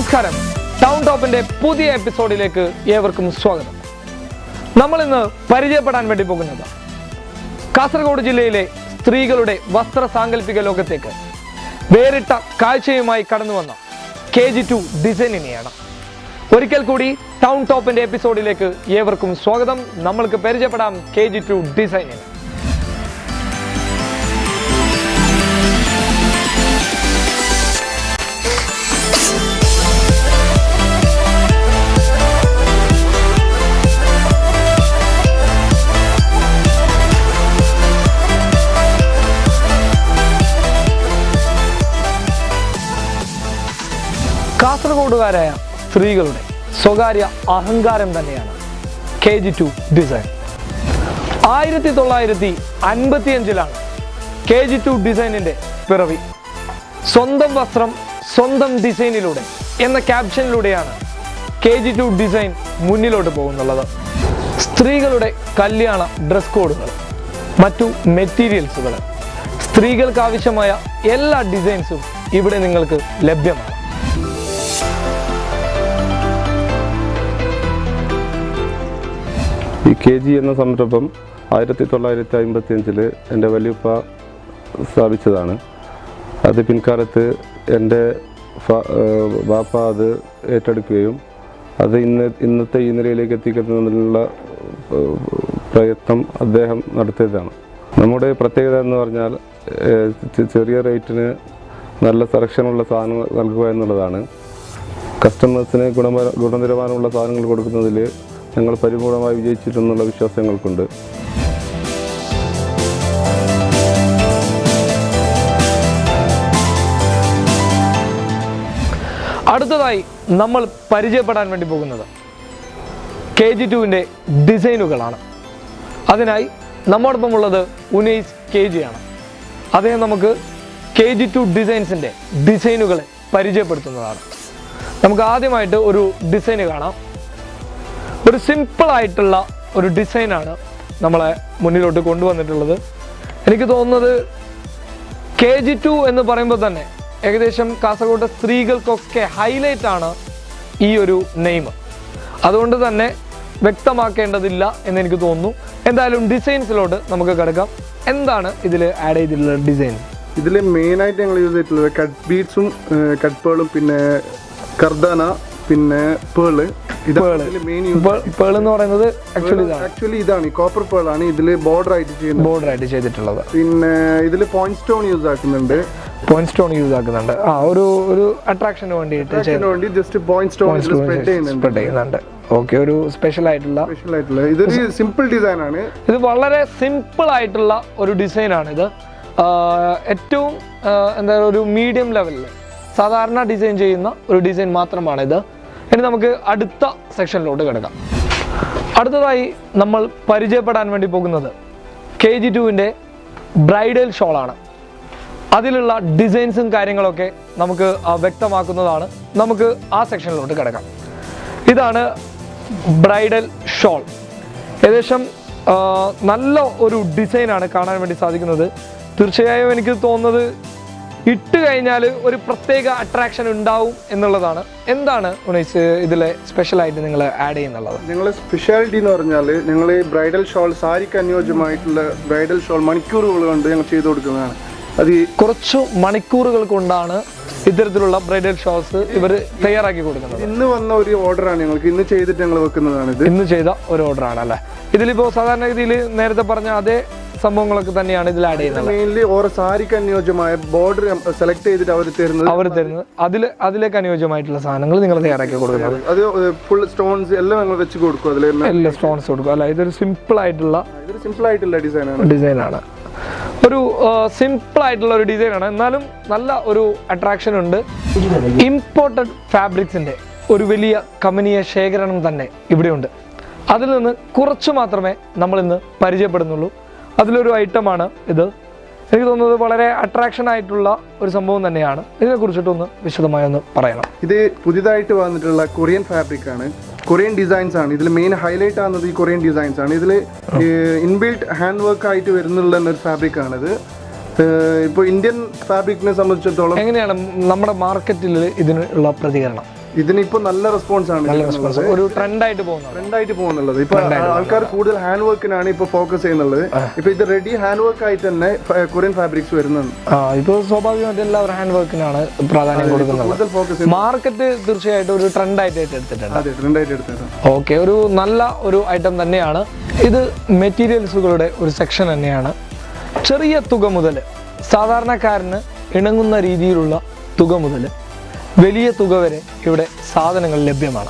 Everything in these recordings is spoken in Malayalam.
നമസ്കാരം. ടൗൺ ടോപ്പിന്റെ പുതിയ എപ്പിസോഡിലേക്ക് ഏവർക്കും സ്വാഗതം. നമ്മൾ ഇന്ന് പരിചയപ്പെടാൻ വേണ്ടി പോകുന്നത് കാസർഗോഡ് ജില്ലയിലെ സ്ത്രീകളുടെ വസ്ത്ര സാങ്കല്പിക ലോകത്തേക്ക് വേറിട്ട കാഴ്ചയുമായി കടന്നു വന്ന കെ ജി ടു ഡിസൈനിനെയാണ് ഒരിക്കൽ കൂടി ടൗൺ ടോപ്പിന്റെ എപ്പിസോഡിലേക്ക് ഏവർക്കും സ്വാഗതം. നമ്മൾക്ക് പരിചയപ്പെടാം കെ ജി ടു ഡിസൈനിനെ കാസർഗോഡുകാരായ സ്ത്രീകളുടെ സ്വകാര്യ അഹങ്കാരം തന്നെയാണ് കെ ജി ടു ഡിസൈൻ ആയിരത്തി തൊള്ളായിരത്തി അൻപത്തിയഞ്ചിലാണ് കെ ജി ടു ഡിസൈനിന്റെ പിറവി. സ്വന്തം വസ്ത്രം സ്വന്തം ഡിസൈനിലൂടെ എന്ന ക്യാപ്ഷനിലൂടെയാണ് കെ ജി ടു ഡിസൈൻ മുന്നിലോട്ട് പോകുന്നുള്ളത്. സ്ത്രീകളുടെ കല്യാണ ഡ്രസ് കോഡുകൾ മറ്റു മെറ്റീരിയൽസുകൾ സ്ത്രീകൾക്ക് ആവശ്യമായ എല്ലാ ഡിസൈൻസും ഇവിടെ നിങ്ങൾക്ക് ലഭ്യമാണ്. ഈ കെ ജി എന്ന സംരംഭം ആയിരത്തി തൊള്ളായിരത്തി അമ്പത്തി അഞ്ചിൽ എന്റെ വലിയപ്പ സ്ഥാപിച്ചതാണ്. അത് പിൻകാലത്ത് എന്റെ വാപ്പ അത് ഏറ്റെടുക്കുകയും അത് ഇന്ന് ഇന്നത്തെ ഈ നിലയിലേക്ക് എത്തിക്കുന്നതിനുള്ള പ്രയത്നം അദ്ദേഹം നടത്തിയതാണ്. നമ്മുടെ പ്രത്യേകത എന്ന് പറഞ്ഞാൽ ചെറിയ റേറ്റിന് നല്ല സെലക്ഷനുള്ള സാധനങ്ങൾ നൽകുക എന്നുള്ളതാണ്. കസ്റ്റമേഴ്സിന് ഗുണ ഗുണനിലവാരമുള്ള സാധനങ്ങൾ കൊടുക്കുന്നതിൽ ഞങ്ങൾ പരിപൂർണമായി വിജയിച്ചിട്ടുള്ള വിശ്വാസങ്ങൾക്കുണ്ട്. അടുത്തതായി നമ്മൾ പരിചയപ്പെടാൻ വേണ്ടി പോകുന്നത് കെ ജി ടുവിന്റെ ഡിസൈനുകളാണ്. അതിനായി നമ്മോടൊപ്പം ഉള്ളത് ഉനൈസ് കെ ജി ആണ്. അദ്ദേഹം നമുക്ക് കെ ജി ടു ഡിസൈൻസിന്റെ ഡിസൈനുകളെ പരിചയപ്പെടുത്തുന്നതാണ്. നമുക്ക് ആദ്യമായിട്ട് ഒരു ഡിസൈന് കാണാം. ഒരു സിമ്പിൾ ആയിട്ടുള്ള ഒരു ഡിസൈനാണ് നമ്മളെ മുന്നിലോട്ട് കൊണ്ടുവന്നിട്ടുള്ളത്. എനിക്ക് തോന്നുന്നത് കെ ജി ടു എന്ന് പറയുമ്പോൾ തന്നെ ഏകദേശം കാസർഗോഡ് സ്ത്രീകൾക്കൊക്കെ ഹൈലൈറ്റ് ആണ് ഈ ഒരു നെയിം അതുകൊണ്ട് തന്നെ വ്യക്തമാക്കേണ്ടതില്ല എന്ന് എനിക്ക് തോന്നുന്നു. എന്തായാലും ഡിസൈൻസിലോട്ട് നമുക്ക് കിടക്കാം. എന്താണ് ഇതിൽ ആഡ് ചെയ്തിട്ടുള്ള ഡിസൈൻ ഇതിൽ മെയിനായിട്ട് ഞങ്ങൾ യൂസ് ചെയ്തിട്ടുള്ളത് കട്ട് ബീഡ്സും കട്ട് പേളും പിന്നെ കർദാന പിന്നെ പേൾ പേൾ എന്ന് പറയുന്നത് ആക്ച്വലി ഇതാണ്. ആക്ച്വലി ഇതാണ്. ഈ കോപ്പർ പേൾ ആണ് ഇതിൽ ബോർഡർ ആയിട്ട് ചെയ്യുന്നത്. ബോർഡർ ആയിട്ട് ചെയ്തിട്ടുള്ളത്. പിന്നെ ഇതിൽ പോയിന്റ് സ്റ്റോൺ യൂസ് ആക്കുന്നുണ്ട്. പോയിന്റ് സ്റ്റോൺ യൂസ് ആക്കുന്നുണ്ട്. ആ ഒരു ഒരു അട്രാക്ഷന് വേണ്ടിയിട്ട് വേണ്ടി ജസ്റ്റ് പോയിന്റ് സ്റ്റോൺ സ്പ്രെഡ് ചെയ്യുന്നുണ്ട്. ഓക്കെ ഒരു സ്പെഷ്യൽ ആയിട്ടുള്ള സ്പെഷ്യൽ ആയിട്ടുള്ള. ഇതൊരു സിമ്പിൾ ഡിസൈൻ ആണ്. ഇത് വളരെ സിമ്പിൾ ആയിട്ടുള്ള ഒരു ഡിസൈൻ ആണ് ഇത്. ഏറ്റവും എന്താ പറയുക ഒരു മീഡിയം ലെവലിൽ സാധാരണ ഡിസൈൻ ചെയ്യുന്ന ഒരു ഡിസൈൻ മാത്രമാണ് ഇത്. ഇനി നമുക്ക് അടുത്ത സെക്ഷനിലോട്ട് കിടക്കാം. അടുത്തതായി നമ്മൾ പരിചയപ്പെടാൻ വേണ്ടി പോകുന്നത് കെ ജി ടുവിന്റെ ബ്രൈഡൽ ഷോളാണ്. അതിലുള്ള ഡിസൈൻസും കാര്യങ്ങളൊക്കെ നമുക്ക് വ്യക്തമാക്കുന്നതാണ്. നമുക്ക് ആ സെക്ഷനിലോട്ട് കിടക്കാം. ഇതാണ് ബ്രൈഡൽ ഷോൾ. ഏകദേശം നല്ല ഒരു ഡിസൈനാണ് കാണാൻ വേണ്ടി സാധിക്കുന്നത്. തീർച്ചയായും എനിക്ക് തോന്നുന്നത് ഇട്ട് കഴിഞ്ഞാൽ ഒരു പ്രത്യേക അട്രാക്ഷൻ ഉണ്ടാവും എന്നുള്ളതാണ്. എന്താണ് ഉണൈസ് ഇതിലെ സ്പെഷ്യലായിട്ട് നിങ്ങൾ ആഡ് ചെയ്യുന്നുള്ളത്? നിങ്ങൾ സ്പെഷ്യാലിറ്റി എന്ന് പറഞ്ഞാൽ നിങ്ങൾ ഈ ബ്രൈഡൽ ഷോൾ സാരിക്ക് അനുയോജ്യമായിട്ടുള്ള ബ്രൈഡൽ ഷോൾ മണിക്കൂറുകൾ കൊണ്ട് ഞങ്ങൾ ചെയ്തു കൊടുക്കുന്നതാണ്. അത് കുറച്ചു മണിക്കൂറുകൾ കൊണ്ടാണ് ഇത്തരത്തിലുള്ള ബ്രൈഡൽ ഷോൾസ് ഇവർ തയ്യാറാക്കി കൊടുക്കുന്നത്. ഇന്ന് വന്ന ഒരു ഓർഡറാണ് ഞങ്ങൾക്ക്. ഇന്ന് ചെയ്തിട്ട് ഞങ്ങൾ വെക്കുന്നതാണ് ഇത് ഇന്ന് ചെയ്ത ഒരു ഓർഡറാണ് ആണ് അല്ലേ ഇതിലിപ്പോ സാധാരണഗതിയിൽ നേരത്തെ പറഞ്ഞ അതേ സംഭവങ്ങളൊക്കെ തന്നെയാണ് ഇതിൽ ആഡ് ചെയ്യുന്നത്. മെയിൻലി ഓരോ സാരിക്ക് അനുയോജ്യമായ ബോർഡർ സെലക്ട് ചെയ്തിട്ട് അവർ തരുന്നത് അവർ തരുന്നത്. അതിൽ അതിലേക്ക് അനുയോജ്യമായിട്ടുള്ള സാധനങ്ങൾ നിങ്ങൾ തയ്യാറാക്കി കൊടുക്കുന്നത്. അത് ഫുൾ സ്റ്റോൺസ് എല്ലാം ഞങ്ങൾ വെച്ച് കൊടുക്കും അതിൽ എല്ലാ സ്റ്റോൺസ് കൊടുക്കും. അല്ല ഇതൊരു സിമ്പിൾ ആയിട്ടുള്ള ഇതൊരു സിമ്പിൾ ആയിട്ടുള്ള ഡിസൈനാണ് ഡിസൈനാണ് ഒരു സിമ്പിൾ ആയിട്ടുള്ള ഒരു ഡിസൈനാണ് എന്നാലും നല്ല ഒരു അട്രാക്ഷൻ ഉണ്ട്. ഇമ്പോർട്ടഡ് ഫാബ്രിക്സിന്റെ ഒരു വലിയ കമ്പനിയ ശേഖരണം തന്നെ ഇവിടെയുണ്ട് അതിൽ നിന്ന് കുറച്ച് മാത്രമേ നമ്മൾ ഇന്ന് പരിചയപ്പെടുന്നുള്ളൂ. അതിലൊരു ഐറ്റമാണ് ഇത്. എനിക്ക് തോന്നുന്നത് വളരെ അട്രാക്ഷൻ ആയിട്ടുള്ള ഒരു സംഭവം തന്നെയാണ്. ഇതിനെ കുറിച്ചിട്ടൊന്ന് വിശദമായി ഒന്ന് പറയണം. ഇത് പുതിയതായിട്ട് വന്നിട്ടുള്ള കൊറിയൻ ഫാബ്രിക് ആണ്. കൊറിയൻ ഡിസൈൻസ് ആണ്. ഇതിൽ മെയിൻ ഹൈലൈറ്റ് ആകുന്നത് ഈ കൊറിയൻ ഡിസൈൻസ് ആണ്. ഇതിൽ ഇൻബിൽറ്റ് ഹാൻഡ് വർക്ക് ആയിട്ട് വരുന്നുള്ള ഒരു ഫാബ്രിക് ആണിത്. ഇപ്പോൾ ഇന്ത്യൻ ഫാബ്രിക്കിനെ സംബന്ധിച്ചിടത്തോളം എങ്ങനെയാണ് നമ്മുടെ മാർക്കറ്റിൽ ഇതിനുള്ള പ്രതികരണം? ഇതിനിപ്പോ നല്ല റെസ്പോൺസ് ആണ് നല്ല റെസ്പോൺസ് ഒരു ട്രെൻഡായിട്ട് പോകുന്നത് ട്രെൻഡായിട്ട് പോകുന്നുള്ളത്. ഇപ്പൊ ആൾക്കാർ കൂടുതൽ ഹാൻഡ് വർക്കിനാണ് ഇപ്പൊ ഫോക്കസ് ചെയ്യുന്നത് ഇപ്പൊ ഇത് റെഡി ഹാൻഡ് വർക്ക് ആയി തന്നെ കൊറിയൻ ഫാബ്രിക്സ് വരുന്നുണ്ട്. ആ ഇപ്പോൾ സ്വാഭാവികമായിട്ട് എല്ലാവരും ഹാൻഡ് വർക്കിനാണ് പ്രാധാന്യം കൊടുക്കുന്നത്. മാർക്കറ്റ് തീർച്ചയായിട്ടും ഒരു ട്രെൻഡായിട്ട് എടുത്തിട്ടുണ്ട് ട്രെൻഡായിട്ട് എടുത്തത് ഓക്കെ ഒരു നല്ല ഒരു ഐറ്റം തന്നെയാണ്. ഇത് മെറ്റീരിയൽസുകളുടെ ഒരു സെക്ഷൻ തന്നെയാണ്. ചെറിയ തുക മുതൽ സാധാരണക്കാരന് ഇണങ്ങുന്ന രീതിയിലുള്ള തുക മുതൽ വലിയ തുക വരെ ഇവിടെ സാധനങ്ങൾ ലഭ്യമാണ്.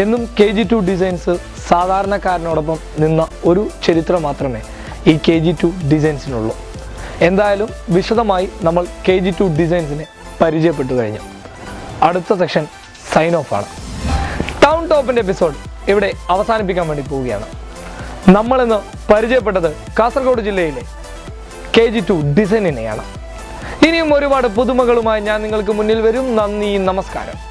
എന്നും കെ ജി ടു ഡിസൈൻസ് സാധാരണക്കാരനോടൊപ്പം നിന്ന ഒരു ചരിത്രം മാത്രമേ ഈ കെ ജി ടു ഡിസൈൻസിനുള്ളൂ എന്തായാലും വിശദമായി നമ്മൾ കെ ജി ടു ഡിസൈൻസിനെ പരിചയപ്പെട്ടു കഴിഞ്ഞു. അടുത്ത സെക്ഷൻ സൈൻ ഓഫ് ആണ്. ടൗൺ ടോപ്പിന്റെ എപ്പിസോഡ് ഇവിടെ അവസാനിപ്പിക്കാൻ വേണ്ടി പോവുകയാണ്. നമ്മളിന്ന് പരിചയപ്പെട്ടത് കാസർഗോഡ് ജില്ലയിലെ കെ ജി ടു ഡിസൈനിനെയാണ് ഇനിയും ഒരുപാട് പുതുമകളുമായി ഞാൻ നിങ്ങൾക്ക് മുന്നിൽ വരും. നന്ദി നമസ്കാരം.